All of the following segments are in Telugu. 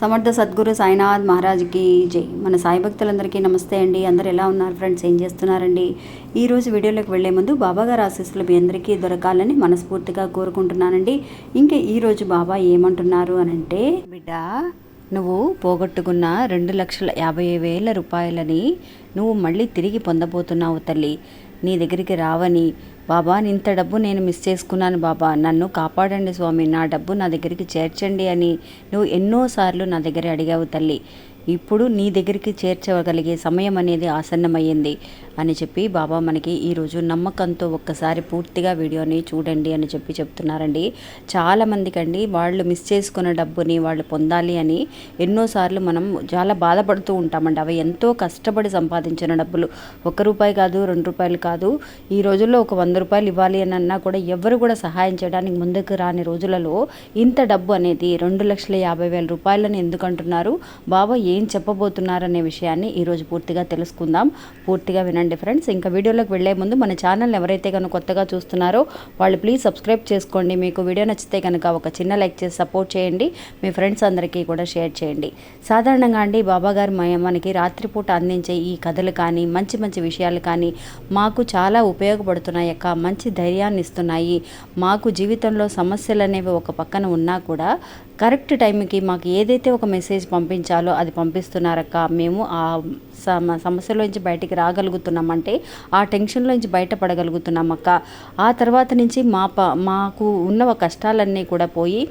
సమర్థ సద్గురు సాయినాథ్ మహారాజ్కి జై. మన సాయి భక్తులందరికీ నమస్తే అండి. అందరు ఎలా ఉన్నారు ఫ్రెండ్స్? ఏం చేస్తున్నారండి? ఈరోజు వీడియోలోకి వెళ్ళే ముందు బాబా గారి ఆశీస్సులు మీ అందరికీ దొరకాలని మనస్ఫూర్తిగా కోరుకుంటున్నానండి. ఇంకా ఈరోజు బాబా ఏమంటున్నారు అని అంటే బిడ్డ నువ్వు పోగొట్టుకున్న రెండు లక్షల యాభై వేల రూపాయలని నువ్వు మళ్ళీ తిరిగి పొందబోతున్నావు తల్లి. నీ దగ్గరికి రావని బాబా ఇంత డబ్బు నేను మిస్ చేసుకున్నాను బాబా. నన్ను కాపాడండి స్వామి. నా డబ్బు నా దగ్గరికి చేర్చండి అని నువ్వు ఎన్నోసార్లు నా దగ్గర అడిగావు తల్లి. ఇప్పుడు నీ దగ్గరికి చేర్చగలిగే సమయం అనేది ఆసన్నమయ్యింది అని చెప్పి బాబా మనకి ఈరోజు నమ్మకంతో ఒక్కసారి పూర్తిగా వీడియోని చూడండి అని చెప్పి చెప్తున్నారండి. చాలామందికి అండి వాళ్ళు మిస్ చేసుకున్న డబ్బుని వాళ్ళు పొందాలి అని ఎన్నోసార్లు మనం చాలా బాధపడుతూ ఉంటామండి. అవి ఎంతో కష్టపడి సంపాదించిన డబ్బులు. ఒక రూపాయి కాదు రెండు రూపాయలు కాదు. ఈ రోజుల్లో ఒక వంద రూపాయలు ఇవ్వాలి అని అన్నా కూడా ఎవరు కూడా సహాయం చేయడానికి ముందుకు రాని రోజులలో ఇంత డబ్బు అనేది రెండు లక్షల యాభై వేల రూపాయలని ఎందుకంటున్నారు? బాబా ఏం చెప్పబోతున్నారనే విషయాన్ని ఈరోజు పూర్తిగా తెలుసుకుందాం. పూర్తిగా వినండి ఫ్రెండ్స్. ఇంకా వీడియోలోకి వెళ్ళే ముందు మన ఛానల్ ఎవరైతే కనుక కొత్తగా చూస్తున్నారో వాళ్ళు ప్లీజ్ సబ్స్క్రైబ్ చేసుకోండి. మీకు వీడియో నచ్చితే కనుక ఒక చిన్న లైక్ చేసి సపోర్ట్ చేయండి. మీ ఫ్రెండ్స్ అందరికీ కూడా షేర్ చేయండి. సాధారణంగా అండి బాబా గారు మనకి రాత్రిపూట అందించే ఈ కథలు కానీ మంచి మంచి విషయాలు కానీ మాకు చాలా ఉపయోగపడుతున్నాయి అక్క. మంచి ధైర్యాన్ని ఇస్తున్నాయి. మాకు జీవితంలో సమస్యలు అనేవి ఒక పక్కన ఉన్నా కూడా కరెక్ట్ టైంకి మాకు ఏదైతే ఒక మెసేజ్ పంపించాలో అది పంపిస్తున్నారక్క మేము ఆ సమ సమస్యలోంచి బయటికి రాగలుగుతున్నామంటే ఆ టెన్షన్లోంచి బయటపడగలుగుతున్నామక్క. ఆ తర్వాత నుంచి మా ప మాకు ఉన్న కష్టాలన్నీ కూడా పోయి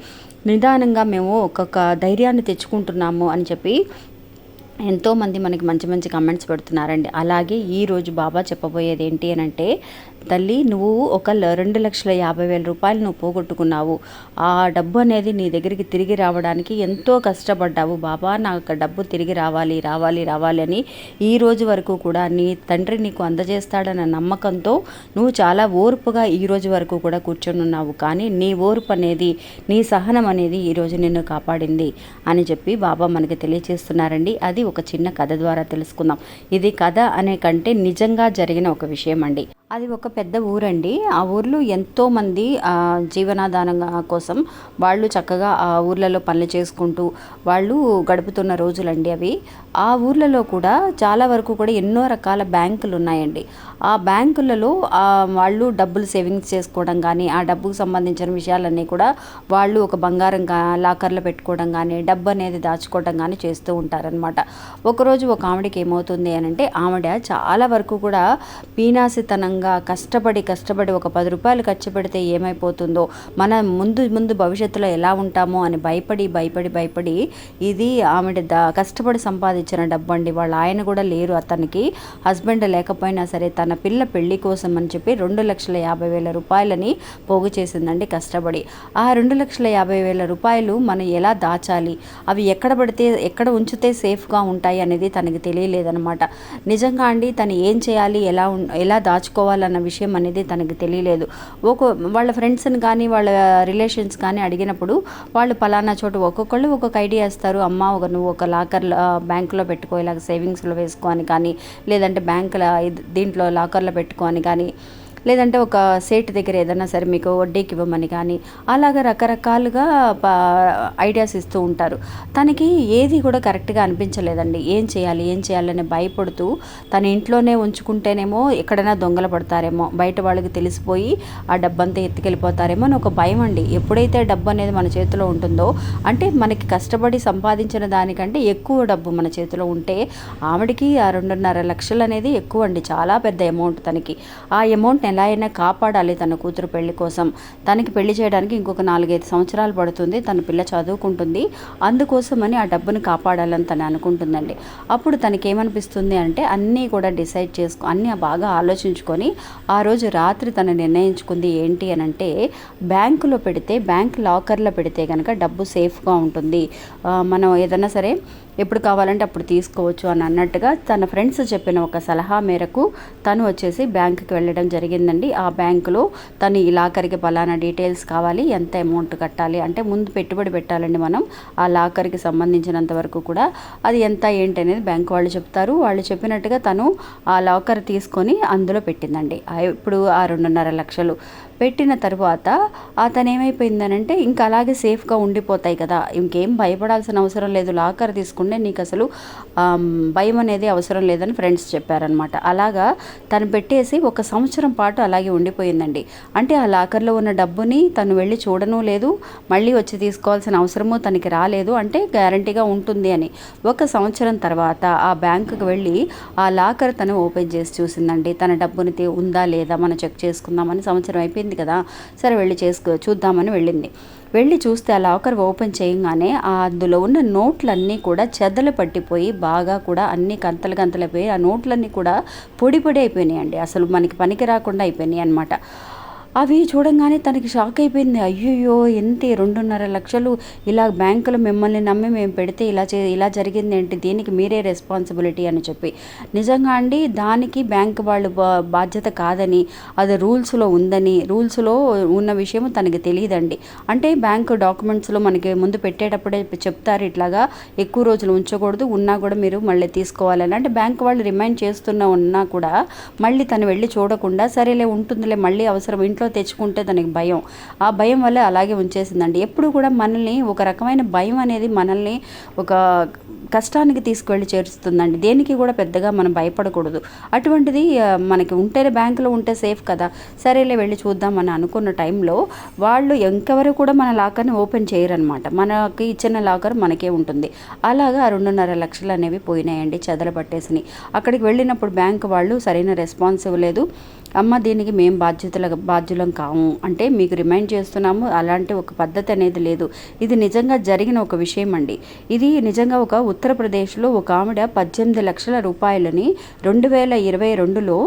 నిదానంగా మేము ఒక్కొక్క ధైర్యాన్ని తెచ్చుకుంటున్నాము అని చెప్పి ఎంతోమంది మనకి మంచి మంచి కమెంట్స్ పెడుతున్నారండి. అలాగే ఈరోజు బాబా చెప్పబోయేది ఏంటి అని అంటే తల్లి నువ్వు ఒక ల- రెండు లక్షల యాభై వేల రూపాయలు నువ్వు పోగొట్టుకున్నావు. ఆ డబ్బు అనేది నీ దగ్గరికి తిరిగి రావడానికి ఎంతో కష్టపడ్డావు. బాబా నాకు డబ్బు తిరిగి రావాలి రావాలి రావాలి అని ఈ రోజు వరకు కూడా నీ తండ్రి నీకు అందజేస్తాడన్న నమ్మకంతో నువ్వు చాలా ఓర్పుగా ఈ రోజు వరకు కూడా కూర్చొని ఉన్నావు. కానీ నీ ఓర్పు అనేది నీ సహనం అనేది ఈరోజు నిన్ను కాపాడింది అని చెప్పి బాబా మనకి తెలియజేస్తున్నారండి. అది ఒక చిన్న కథ ద్వారా తెలుసుకుందాం. ఇది కథ అనే కంటే నిజంగా జరిగిన ఒక విషయం అండి అది ఒక పెద్ద ఊరండి. ఆ ఊర్లో ఎంతోమంది జీవనాధానం కోసం వాళ్ళు చక్కగా ఆ ఊర్లలో పనులు చేసుకుంటూ వాళ్ళు గడుపుతున్న రోజులండి అవి. ఆ ఊర్లలో కూడా చాలా వరకు కూడా ఎన్నో రకాల బ్యాంకులు ఉన్నాయండి. ఆ బ్యాంకులలో వాళ్ళు డబ్బులు సేవింగ్స్ చేసుకోవడం కానీ ఆ డబ్బుకు సంబంధించిన విషయాలన్నీ కూడా వాళ్ళు ఒక బంగారం గా లాకర్లో పెట్టుకోవడం కానీ డబ్బు అనేది దాచుకోవడం కానీ చేస్తూ ఉంటారనమాట ఒకరోజు ఒక ఆవిడకి ఏమవుతుంది అని అంటే ఆవిడ చాలా వరకు కూడా విధంగా కష్టపడి కష్టపడి ఒక పది రూపాయలు ఖర్చు పెడితే ఏమైపోతుందో మనం ముందు ముందు భవిష్యత్తులో ఎలా ఉంటామో అని భయపడి భయపడి భయపడి ఇది ఆమె ద కష్టపడి సంపాదించిన డబ్బు అండి వాళ్ళ ఆయన కూడా లేరు అతనికి. హస్బెండ్ లేకపోయినా సరే తన పిల్ల పెళ్ళి కోసం అని చెప్పి రెండు లక్షల యాభై వేల రూపాయలని పోగు చేసిందండి కష్టపడి. ఆ రెండు లక్షల యాభై వేల రూపాయలు మనం ఎలా దాచాలి? అవి ఎక్కడ పడితే ఎక్కడ ఉంచితే సేఫ్గా ఉంటాయి అనేది తనకి తెలియలేదనమాట నిజంగా అండి తను ఏం చేయాలి ఎలా ఎలా ఎలా దాచుకోవాలన్న విషయం అనేది తనకి తెలియలేదు. ఒక వాళ్ళ ఫ్రెండ్స్ని కానీ వాళ్ళ రిలేషన్స్ కానీ అడిగినప్పుడు వాళ్ళు పలానా చోట ఒక్కొక్కళ్ళు ఒక్కొక్క ఐడియా ఇస్తారు అమ్మ ఒక నువ్వు ఒక లాకర్లో బ్యాంకులో పెట్టుకో ఇలాగ సేవింగ్స్లో వేసుకో అని కానీ లేదంటే బ్యాంకుల దీంట్లో లాకర్లో పెట్టుకో అని కానీ లేదంటే ఒక సేట్ దగ్గర ఏదైనా సరే మీకు వడ్డీకి ఇవ్వమని కానీ అలాగ రకరకాలుగా ఐడియాస్ ఇస్తూ ఉంటారు. తనకి ఏది కూడా కరెక్ట్గా అనిపించలేదండి. ఏం చేయాలి ఏం చేయాలని భయపడుతూ తన ఇంట్లోనే ఉంచుకుంటేనేమో ఎక్కడైనా దొంగలు పడతారేమో బయట వాళ్ళకి తెలిసిపోయి ఆ డబ్బంతా ఎత్తుకెళ్ళిపోతారేమో అని ఒక భయం అండి. ఎప్పుడైతే డబ్బు అనేది మన చేతిలో ఉంటుందో అంటే మనకి కష్టపడి సంపాదించిన దానికంటే ఎక్కువ డబ్బు మన చేతిలో ఉంటే ఆవిడకి ఆ రెండున్నర లక్షలు అనేది ఎక్కువ అండి. చాలా పెద్ద అమౌంట్ తనకి. ఆ అమౌంట్ ఎలా అయినా కాపాడాలి తన కూతురు పెళ్ళి కోసం. తనకి పెళ్ళి చేయడానికి ఇంకొక నాలుగైదు సంవత్సరాలు పడుతుంది. తన పిల్ల చదువుకుంటుంది. అందుకోసమని ఆ డబ్బును కాపాడాలని తను అనుకుంటుందండి. అప్పుడు తనకి ఏమనిపిస్తుంది అంటే అన్నీ కూడా డిసైడ్ చేసుకో అన్నీ బాగా ఆలోచించుకొని ఆ రోజు రాత్రి తను నిర్ణయించుకుంది ఏంటి అని అంటే బ్యాంకులో పెడితే బ్యాంక్ లాకర్లో పెడితే కనుక డబ్బు సేఫ్గా ఉంటుంది. మనం ఏదైనా సరే ఎప్పుడు కావాలంటే అప్పుడు తీసుకోవచ్చు అని అన్నట్టుగా తన ఫ్రెండ్స్ చెప్పిన ఒక సలహా మేరకు తను వచ్చేసి బ్యాంకుకి వెళ్ళడం జరిగింది. జరిగిందండి ఆ బ్యాంకులో తను ఈ లాకర్కి పలానా డీటెయిల్స్ కావాలి ఎంత అమౌంట్ కట్టాలి అంటే ముందు పెట్టుబడి పెట్టాలండి మనం. ఆ లాకర్కి సంబంధించినంత వరకు కూడా అది ఎంత ఏంటి అనేది బ్యాంక్ వాళ్ళు చెప్తారు. వాళ్ళు చెప్పినట్టుగా తను ఆ లాకర్ తీసుకొని అందులో పెట్టిందండి. ఇప్పుడు ఆ రెండున్నర లక్షలు. పెట్టిన తర్వాత అతను ఏమైపోయిందనంటే ఇంకా అలాగే సేఫ్గా ఉండిపోతాయి కదా. ఇంకేం భయపడాల్సిన అవసరం లేదు. లాకర్ తీసుకుంటే నీకు అసలు భయం అనేది అవసరం లేదని ఫ్రెండ్స్ చెప్పారనమాట. అలాగా తను పెట్టేసి ఒక సంవత్సరం పాటు అలాగే ఉండిపోయిందండి. అంటే ఆ లాకర్లో ఉన్న డబ్బుని తను వెళ్ళి చూడను లేదు. మళ్ళీ వచ్చి తీసుకోవాల్సిన అవసరము తనకి రాలేదు. అంటే గ్యారంటీగా ఉంటుంది అని. ఒక సంవత్సరం తర్వాత ఆ బ్యాంకుకి వెళ్ళి ఆ లాకర్ తను ఓపెన్ చేసి చూసిందండి. తన డబ్బుని ఉందా లేదా మనం చెక్ చేసుకుందామని సంవత్సరం అయిపోయింది. కదా సరే వెళ్ళి చేసుకో చూద్దామని వెళ్ళింది. వెళ్ళి చూస్తే ఆ లాకర్ ఓపెన్ చేయగానే ఆ అందులో ఉన్న నోట్లన్నీ కూడా చెదలు పట్టిపోయి బాగా కూడా అన్ని కంతలు కంతలు అయిపోయి ఆ నోట్లన్నీ కూడా పొడి పొడి అయిపోయినాయండి. అసలు మనకి పనికి రాకుండా అయిపోయినాయి అనమాట అవి చూడంగానే తనకి షాక్ అయిపోయింది. అయ్యయ్యో ఎంత రెండున్నర లక్షలు ఇలా బ్యాంకులో మిమ్మల్ని నమ్మి మేము పెడితే ఇలా చే ఇలా జరిగింది ఏంటి? దీనికి మీరే రెస్పాన్సిబిలిటీ అని చెప్పి. నిజంగా అండి దానికి బ్యాంక్ వాళ్ళు బా- బాధ్యత కాదని అది రూల్స్లో ఉందని రూల్స్లో ఉన్న విషయం తనకి తెలియదండి. అంటే బ్యాంక్ డాక్యుమెంట్స్లో మనకి ముందు పెట్టేటప్పుడే చెప్తారు ఇట్లాగా ఎక్కువ రోజులు ఉంచకూడదు ఉన్నా కూడా మీరు మళ్ళీ తీసుకోవాలని. అంటే బ్యాంక్ వాళ్ళు రిమైండ్ చేస్తున్నా ఉన్నా కూడా మళ్ళీ తను వెళ్ళి చూడకుండా సరేలే ఉంటుందిలే మళ్ళీ అవసరం ఇంట్లో తెచ్చుకుంటే తనకి భయం. ఆ భయం వల్ల అలాగే ఉంచేసిందండి. ఎప్పుడు కూడా మనల్ని ఒక రకమైన భయం అనేది మనల్ని ఒక కష్టానికి తీసుకువెళ్ళి చేరుస్తుందండి. దేనికి కూడా పెద్దగా మనం భయపడకూడదు. అటువంటిది మనకి ఉంటేనే బ్యాంకులో ఉంటే సేఫ్ కదా. సరేలే వెళ్ళి చూద్దామని అనుకున్న టైంలో వాళ్ళు ఎంకెవరు కూడా మన లాకర్ని ఓపెన్ చేయరనమాట మనకి ఇచ్చిన లాకర్ మనకే ఉంటుంది. అలాగా ఆ రెండున్నర లక్షలు అనేవి పోయినాయండి చెదలు పట్టేసినాయి. అక్కడికి వెళ్ళినప్పుడు బ్యాంక్ వాళ్ళు సరైన రెస్పాన్స్ ఇవ్వలేదు. అమ్మ దీనికి మేము బాధ్యతల బాధ్యులం కాము. అంటే మీకు రిమైండ్ చేస్తున్నాము అలాంటి ఒక పద్ధతి అనేది లేదు. ఇది నిజంగా జరిగిన ఒక విషయం అండి ఇది నిజంగా ఒక ఉత్తరప్రదేశ్లో ఒక ఆవిడ పద్దెనిమిది లక్షల రూపాయలని రెండు వేల ఇరవై రెండులో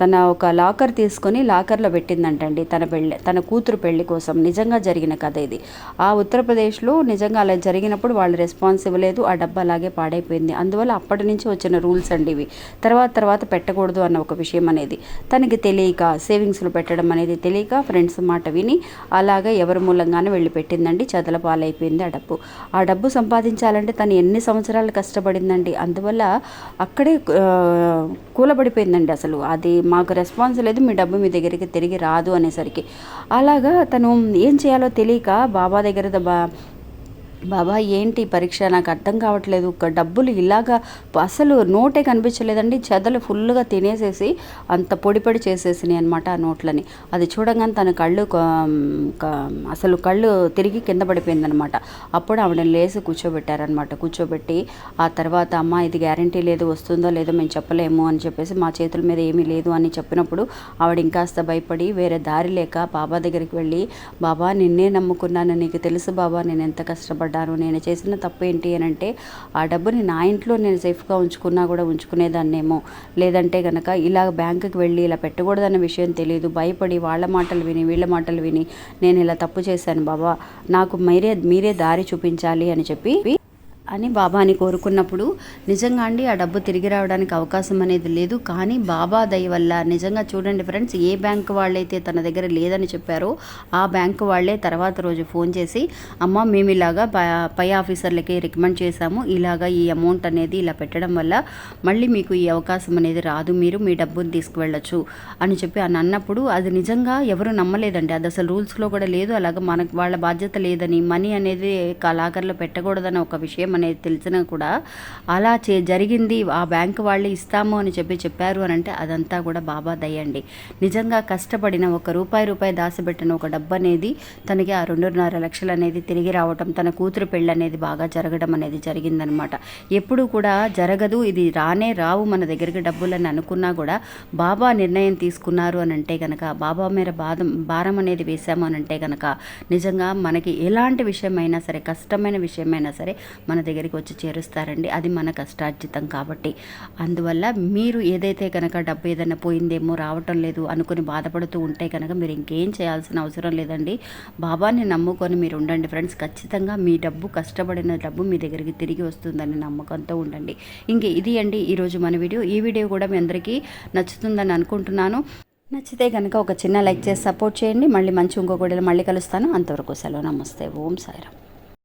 తన ఒక లాకర్ తీసుకొని లాకర్లో పెట్టిందంటండి తన పెళ్ళి తన కూతురు పెళ్ళి కోసం. నిజంగా జరిగిన కథ ఇది. ఆ ఉత్తరప్రదేశ్లో నిజంగా అలా జరిగినప్పుడు వాళ్ళు రెస్పాన్స్ ఇవ్వలేదు ఆ డబ్బా అలాగే పాడైపోయింది. అందువల్ల అప్పటి నుంచి వచ్చిన రూల్స్ అండి ఇవి. తర్వాత తర్వాత పెట్టకూడదు అన్న ఒక విషయం అనేది. తనకి తెలియక సేవింగ్స్లో పెట్టడం అనేది తెలియక ఫ్రెండ్స్ మాట విని అలాగా ఎవరి మూలంగానే వెళ్ళి పెట్టిందండి చదల పాలైపోయింది ఆ డబ్బు. ఆ డబ్బు సంపాదించాలంటే తను ఎన్ని సంవత్సరాలు కష్టపడిందండి అందువల్ల అక్కడే కూలబడిపోయిందండి అసలు. అది మాకు రెస్పాన్స్ లేదు మీ డబ్బు మీ దగ్గరికి తిరిగి రాదు అనేసరికి. అలాగా తను ఏం చేయాలో తెలియక బాబా దగ్గర బా బాబా ఏంటి పరీక్ష? నాకు అర్థం కావట్లేదు. ఒక డబ్బులు ఇలాగా అసలు నోటే కనిపించలేదండి. చెదలు ఫుల్గా తినేసేసి అంత పొడి పొడి చేసేసినాయి అనమాట ఆ నోట్లని. అది చూడగానే తన కళ్ళు అసలు కళ్ళు తిరిగి కింద పడిపోయిందనమాట అప్పుడు ఆవిడని లేసి కూర్చోబెట్టారనమాట కూర్చోబెట్టి ఆ తర్వాత అమ్మ ఇది గ్యారంటీ లేదు వస్తుందో లేదో మేము చెప్పలేము అని చెప్పేసి మా చేతుల మీద ఏమీ లేదు అని చెప్పినప్పుడు ఆవిడ ఇంకాస్త భయపడి వేరే దారి లేక బాబా దగ్గరికి వెళ్ళి బాబా నిన్నే నమ్ముకున్నాను నీకు తెలుసు బాబా నేను ఎంత కష్టపడి కష్టపడ్డాను నేను చేసిన తప్పు ఏంటి అని అంటే ఆ డబ్బుని నా ఇంట్లో నేను సేఫ్గా ఉంచుకున్నా కూడా ఉంచుకునేదాన్నేమో. లేదంటే కనుక ఇలా బ్యాంకుకి వెళ్ళి ఇలా పెట్టకూడదన్న విషయం తెలియదు భయపడి వాళ్ళ మాటలు విని వీళ్ళ మాటలు విని నేను ఇలా తప్పు చేశాను బాబా. నాకు మీరే మీరే దారి చూపించాలి అని చెప్పి అని బాబాని కోరుకున్నప్పుడు నిజంగా అండి ఆ డబ్బు తిరిగి రావడానికి అవకాశం అనేది లేదు. కానీ బాబా దయ వల్ల నిజంగా చూడండి ఫ్రెండ్స్ ఏ బ్యాంక్ వాళ్ళైతే తన దగ్గర లేదని చెప్పారో ఆ బ్యాంక్ వాళ్ళే తర్వాత రోజు ఫోన్ చేసి అమ్మ మేము ఇలాగా పై ఆఫీసర్లకి రికమెండ్ చేశాము. ఇలాగా ఈ అమౌంట్ అనేది ఇలా పెట్టడం వల్ల మళ్ళీ మీకు ఈ అవకాశం అనేది రాదు. మీరు మీ డబ్బుని తీసుకువెళ్ళొచ్చు. అని చెప్పి అని అన్నప్పుడు అది నిజంగా ఎవరు నమ్మలేదండి. అది అసలు రూల్స్లో కూడా లేదు. అలాగా మనకు వాళ్ళ బాధ్యత లేదని మనీ అనేది కలాకర్లో పెట్టకూడదని ఒక విషయం అనేది తెలిసినా కూడా అలా చే జరిగింది ఆ బ్యాంకు వాళ్ళు ఇస్తాము అని చెప్పి చెప్పారు అని అంటే అదంతా కూడా బాబా దయ్యండి నిజంగా కష్టపడిన ఒక రూపాయి రూపాయి దాచిపెట్టిన ఒక డబ్బు అనేది తనకి ఆ రెండున్నర లక్షలు అనేది తిరిగి రావటం తన కూతురు పెళ్ళి అనేది బాగా జరగడం అనేది జరిగిందనమాట. ఎప్పుడు కూడా జరగదు ఇది రానే రావు మన దగ్గరికి డబ్బులని అనుకున్నా కూడా బాబా నిర్ణయం తీసుకున్నారు అని అంటే కనుక బాబా మీద బాధం భారం అనేది వేశాము అని అంటే కనుక నిజంగా మనకి ఎలాంటి విషయమైనా సరే కష్టమైన విషయమైనా సరే మన దగ్గరికి వచ్చి చేరుస్తారండి. అది మన కష్టార్జితం కాబట్టి. అందువల్ల మీరు ఏదైతే కనుక డబ్బు ఏదైనా పోయిందేమో రావటం లేదు అనుకుని బాధపడుతూ ఉంటే కనుక మీరు ఇంకేం చేయాల్సిన అవసరం లేదండి. బాబాని నమ్ముకొని మీరు ఉండండి ఫ్రెండ్స్. ఖచ్చితంగా మీ డబ్బు కష్టపడిన డబ్బు మీ దగ్గరికి తిరిగి వస్తుందని నమ్మకంతో ఉండండి. ఇంక ఇది అండి ఈరోజు మన వీడియో. ఈ వీడియో కూడా మీ అందరికీ నచ్చుతుందని అనుకుంటున్నాను. నచ్చితే కనుక ఒక చిన్న లైక్ చేసి సపోర్ట్ చేయండి. మళ్ళీ మంచి ఇంకొకటి మళ్ళీ కలుస్తాను. అంతవరకు సెలవు. నమస్తే. ఓం సాయిరామ్.